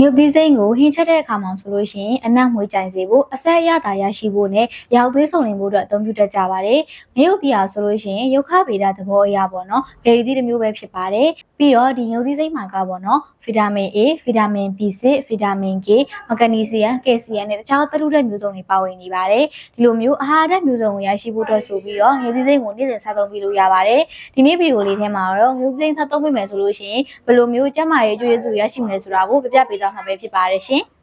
မြုပ်သီးစိမ့်ကိုဟင်းချက်တဲ့အခါမှာဆိုလို့ရှိရင်အနံ့မွေးကြိုင်စေဖို့အဆက်အရသာရရှိဖို့နဲ့ရောက်သွေးဆုံလင်ဖို့အတွက်အသုံးပြုတတ်ကြပါတယ်။မြုပ်သီးဟာဆိုလို့ရှိရင်ရုပ်ခဗေဒသဘောအရပေါ့နော်။ဗေဒီသီးတစ်မျိုးပဲဖြစ်ပါတယ်။ပြီးတော့ဒီမြုပ်သီးစိမ့်မှာကပေါ့နော်။ဗီတာမင် A, ဗီတာမင် B6, ဗီတာမင် K, မဂနီဆီယမ်,ကယ်ဆီယမ်နဲ့တခြားသတ္တုဓာတ်မျိုးစုံတွေပါဝင်နေပါတယ်။ဒီလိုမျိုးအာဟာရဓာတ်မျိုးစုံကိုရရှိဖို့အတွက်ဆိုပြီးတော့မြုပ်သီးစိမ့်ကိုနေ့စဉ်စားသုံးပြီးလို့ရပါတယ်။ဒီနေ့ဗီဒီယိုလေးထဲမှာတော့မြုပ်သီးစိမ့်စားသုံးမိမယ်ဆိုလို့ရှိရင်ဘယ်လိုမျိုးကျန်းမာရေးအကျိုးကျေးဇူးရရှိမလဲဆိုတာကိုပြပြပေးသွားမှာပဲဖြစ်ပါတယ်ရှင်။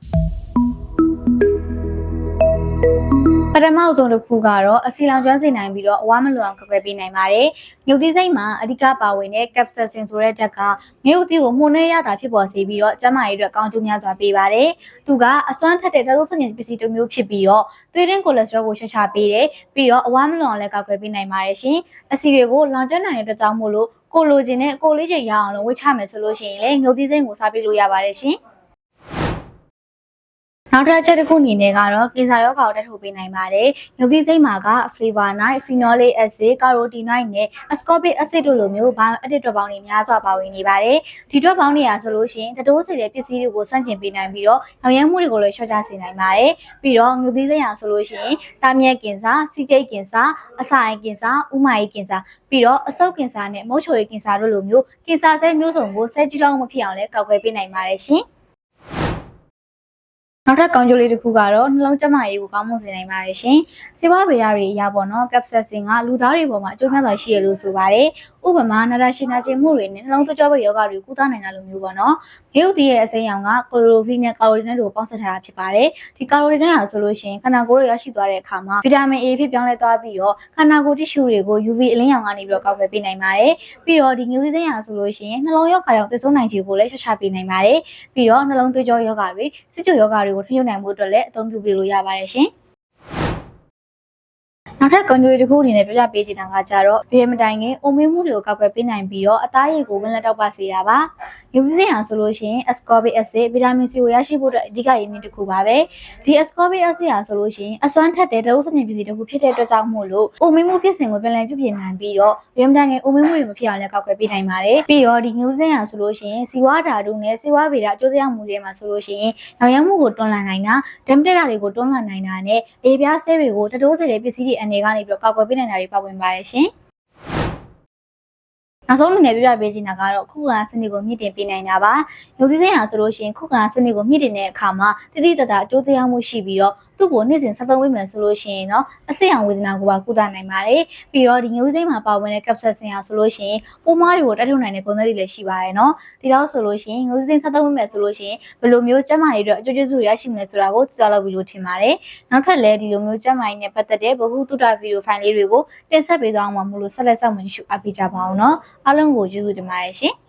ပထမအဆုံးတစ်ခုကတော့အစီလောင်ကျွမ်းစေနိုင်ပြီးတော့အဝါမလွန်အောင်ကာကွယ်ပေးနိုင်ပါတယ်။မြုပ်သီးစိမ့်မှာအဓိကပါဝင်တဲ့ capsaicin ဆိုတဲ့ဓာတ်ကမြုပ်သီးကိုမှုန်နဲ့ရတာဖြစ်ပေါ်စေပြီးတော့ကျန်းမာရေးအတွက်ကောင်းကျိုးများစွာပေးပါတယ်။သူကအစွမ်းထက်တဲ့ဓာတ်သုံးစံပစ္စည်းတစ်မျိုးဖြစ်ပြီးတော့သွေးရင်းကိုလက်စထရောကိုချွတ်ချပေးတယ်။ပြီးတော့အဝါမလွန်အောင်လည်းကာကွယ်ပေးနိုင်ပါတယ်ရှင်။အစီတွေကိုလောင်ကျွမ်းနိုင်တဲ့အတွက်ကြောင့်မို့လို့ကိုလိုချင်တဲ့ကိုလေးချိန်ရအောင်လို့ဝေ့ချမယ်ဆိုလို့ရှိရင်လည်းမြုပ်သီးစိမ့်ကိုစားပေးလို့ရပါတယ်ရှင်။ နောက်တစ်ချက်တစ်ခုအနေနဲ့ကတော့ကင်ဆာရောဂါကိုတက်ထုတ်ပေးနိုင်ပါတယ်။မြုပ်သီးစိမ့်မှာက flavonoid, phenolic acid, carotenoid နဲ့ ascorbic acid တို့လိုမျိုး bioactive ဓာတ်ပေါင်းတွေများစွာပါဝင်နေပါတယ်။ဒီဓာတ်ပေါင်းတွေဟာဆိုလို့ရှိရင်တတိုးစေတဲ့ပစ္စည်းတွေကိုဆန့်ကျင်ပေးနိုင်ပြီးတော့ရောင်ရမ်းမှုတွေကိုလည်းလျှော့ချစေနိုင်ပါတယ်။ပြီးတော့မြုပ်သီးစိမ့်ဟာဆိုလို့ရှိရင်တာမြက်ကင်ဆာ,စီးကျိတ်ကင်ဆာ,အစာအိမ်ကင်ဆာ,ဥမာရေးကင်ဆာပြီးတော့အဆုတ်ကင်ဆာနဲ့မုတ်ချိုရေးကင်ဆာတို့လိုမျိုးကင်ဆာဆဲမျိုးစုံကိုဆဲကြီးတောင်းမဖြစ်အောင်လည်းကာကွယ်ပေးနိုင်ပါတယ်ရှင်။ နောက်ထပ်ကောင်းကျိုးလေးတစ်ခုကတော့နှလုံးကျန်းမာရေးကိုကောင်းမွန်စေနိုင်ပါတယ်ရှင်။စေဝါဗေဒတွေအရပေါ့နော်ကပ်ဆပ်စင်ကလူသားတွေပေါ်မှာအကျိုးများစွာရှိရလို့ဆိုပါတယ်။ ဥပမာနာတာရှင်နာကျင်မှုတွေနဲ့နှလုံးသွေးကြောပိတ်ရောဂါတွေကုသနိုင်တာလိုမျိုးပေါ့နော်။ရုပ်တည်ရဲ့အစိမ်းရောင်ကကလိုရိုဖီနဲ့ကာလိုရီနဲ့တို့ပေါင်းစပ်ထားတာဖြစ်ပါတယ်။ဒီကာလိုရီနဲ့ဟာဆိုလို့ရှိရင်ခန္ဓာကိုယ်ရဲ့ရရှိသွားတဲ့အခါမှာဗီတာမင် A ဖြစ်ပြောင်းလဲသွားပြီးတော့ခန္ဓာကိုယ်တစ်ရှူတွေကို UV အလင်းရောင်ကနေပြီးတော့ကောက်ွယ်ပေးနိုင်ပါတယ်။ပြီးတော့ဒီညူးသီးစိမ်းဟာဆိုလို့ရှိရင်နှလုံးရောဂါကြောင့်သေဆုံးနိုင်ခြေကိုလည်းချွတ်ချပေးနိုင်ပါတယ်။ပြီးတော့နှလုံးသွေးကြောရောဂါတွေစစ်ကြိုရောဂါတွေကိုထိန်းချုပ်နိုင်မှုအတွက်လည်းအသုံးပြုပေးလို့ရပါတယ်ရှင်။ နောက်ထပ်ကွန်ကြွေတစ်ခုအနေနဲ့ပြပြပေးချင်တာကကြတော့ဘေးမတိုင်ခင်အုံမင်းမှုတွေကိုကောက်ွယ်ပေးနိုင်ပြီးတော့အသားရည်ကိုဝင်လက်တောက်ပါစေတာပါ။ယူစင်ဟာဆိုလို့ရှိရင် ascorbic acid ဗီတာမင် C ကိုရရှိဖို့အတွက်အဓိကရင်းမြစ်တစ်ခုပါပဲ။ဒီ ascorbic acid ဟာဆိုလို့ရှိရင်အစွမ်းထက်တဲ့တအုပ်စမြင်ပစ္စည်းတစ်ခုဖြစ်တဲ့အတွက်ကြောင့်မို့လို့အုံမင်းမှုဖြစ်စဉ်ကိုပြန်လည်ပြုပြင်နိုင်ပြီးတော့ဘေးမတိုင်ခင်အုံမင်းမှုတွေမဖြစ်အောင်လည်းကောက်ွယ်ပေးနိုင်ပါတယ်။ပြီးတော့ဒီယူစင်ဟာဆိုလို့ရှိရင်စီဝါဓာတုနဲ့စီဝါဗေဒအကျိုးသက်ရောက်မှုတွေမှာဆိုလို့ရှိရင်ရောင်ရမ်းမှုကိုတွန်းလှန်နိုင်တာဒမ်တက်တာတွေကိုတွန်းလှန်နိုင်တာနဲ့အေးပြားဆဲတွေကိုတတိုးစေတဲ့ပစ္စည်းတွေအနေကနေပြီးတော့ကောက်ွယ်ပေးနိုင်တာတွေပါဝင်ပါတယ်ရှင်။နောက်ဆုံးအနေနဲ့ပြပြပေးချင်တာကတော့ခုခံစနစ်ကိုမြင့်တင်ပေးနိုင်တာပါ။ယုံကြည်စိတ်ဟာဆိုလို့ရှိရင်ခုခံစနစ်ကိုမြင့်တင်တဲ့အခါမှာတိတိတတ်တာအကျိုးတရားမှုရှိပြီးတော့သူ့ကိုနေ့စဉ်ဆက်သုံးပေးမယ်ဆိုလို့ရှိရင်တော့အဆိပ်အောင်ဝေဒနာကိုပါကုသနိုင်ပါတယ်။ပြီးတော့ဒီညိုစိတ်မှာပါဝင်တဲ့ကပ်ဆပ်စင်ဟာဆိုလို့ရှိရင်ပိုးမွားတွေကိုတက်ထုတ်နိုင်တဲ့ကုန်သက်တွေလည်းရှိပါတယ်နော်။ဒီတော့ဆိုလို့ရှိရင်ညိုစိတ်ဆက်သုံးပေးမယ်ဆိုလို့ရှိရင်ဘယ်လိုမျိုးကျန်းမာရေးအတွက်အကျိုးကျေးဇူးတွေရရှိမလဲဆိုတာကိုသိသွားလို့ပြီးလို့ထင်ပါတယ်။နောက်ထပ်လည်းဒီလိုမျိုးကျန်းမာရေးနဲ့ပတ်သက်တဲ့ဗဟုသုတဗီဒီယိုဖိုင်လေးတွေကိုတင်ဆက်ပေးသွားအောင်မလို့ဆက်လက်စောင့်မျှော်ကြည့်အပ်ပေးကြပါအောင်နော်။အားလုံးကိုကျေးဇူးတင်ပါတယ်ရှင်။